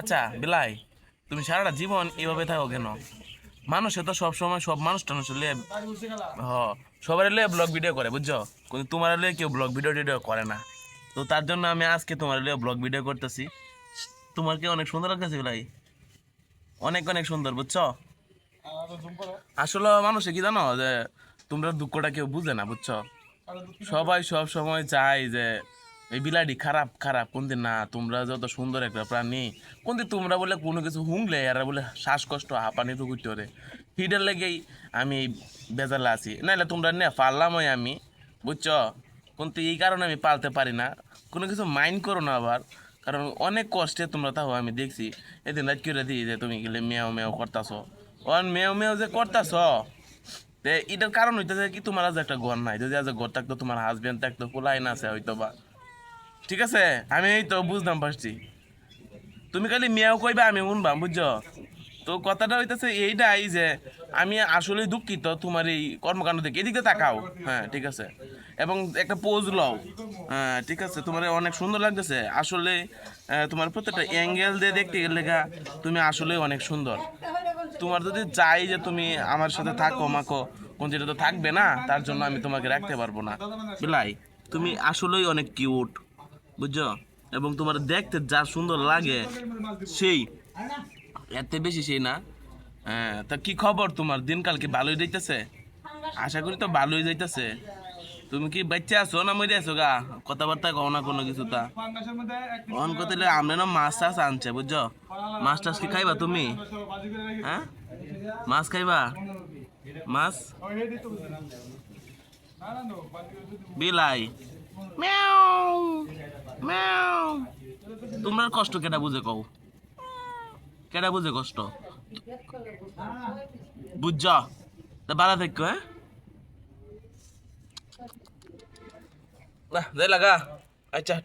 আচ্ছা বিলাই, তুমি সারাটা জীবন এভাবে থাকো কেন? মানুষে তো সব সময় সব মানুষ টানুষ হ, সবার লে ব্লগ ভিডিও করে, বুঝছ? কিন্তু তোমার লে কেউ ব্লগ ভিডিও টিডিও করে না। তো তার জন্য আমি আজকে তোমার লে ব্লগ ভিডিও করতেছি। তোমার কি অনেক সুন্দর লাগতেছে, বিলাই? অনেক অনেক সুন্দর, বুঝছ? আসলে মানুষে কি জানো যে তোমরা দুঃখটা কেউ বুঝে না, বুঝছ? সবাই সব সময় চায় যে এই বিলাডি খারাপ খারাপ। কোনদিন না, তোমরা যত সুন্দর একটা প্রাণী, কোনদিন তোমরা বলে কোনো কিছু হুংলে, এরা বলে শ্বাসকষ্ট, হাঁপানি তো করতে পারে। হিডের লেগেই আমি বেজালে আছি। নাইলে তোমরা নে পারলামই আমি, বুঝছ? কিন্তু এই কারণে আমি পালতে পারি না। কোনো কিছু মাইন্ড করো না আবার। কারণ অনেক কষ্টে তোমরা তাও আমি দেখছি। এদিন রাত করে দিই যে তুমি গেলে মেয়াও মেয়াও করতাছো। অন মেয়াও মেয়াও যে করতাছ, তে এটার কারণ হইতেছে কি, তোমার আজ একটা ঘর নাই। যদি আজ ঘর থাকতো, তোমার হাজবেন্ড থাকতো পোলাইন আছে হয়তো বা ঠিক আছে? আমি এই তো বুঝতাম পারছি। তুমি খালি মেয়েও কইবা আমি শুনবাম, বুঝছ? তো কথাটা হইতেছে এইটাই যে, আমি আসলে দুঃখিত তোমার এই কর্মকাণ্ড থেকে এদিকে তাকাও। হ্যাঁ ঠিক আছে। এবং একটা পোজ লও। হ্যাঁ ঠিক আছে। তোমার অনেক সুন্দর লাগতেছে। আসলে তোমার প্রত্যেকটা অ্যাঙ্গেল দিয়ে দেখতে গেলে তুমি আসলে অনেক সুন্দর। তোমার যদি চাই যে তুমি আমার সাথে থাকো মাকো কোন যেটা তো থাকবে না, তার জন্য আমি তোমাকে রাখতে পারব না। বিলাই, তুমি আসলেই অনেক কিউট বুঝছ? এবং তোমার দেখতে যা সুন্দর লাগে, সেই। এতে বেশি সেই না? হ্যাঁ তা কি খবর তোমার? দিনকাল কি ভালোই যাইতেছে? আশা করি তো ভালোই যাইতেছে। তুমি কি বাচ্চা আছো না মরে আছো গা? কথাবার্তা কও না কোনো কিছু তা। অন করতে আমরা না মাছ টাছ আনছে, বুঝছ? মাছ টাছ কি খাইবা তুমি? হ্যাঁ? মাছ খাইবা? মাছ? বিলাই। ম্যাও! তোমরা কষ্ট কেটা বুঝে কও? কেটা বুঝে কষ্ট? বুঝছ? তা বাড়া থাক হ্যাঁ? না যাই লাগা। আচ্ছা।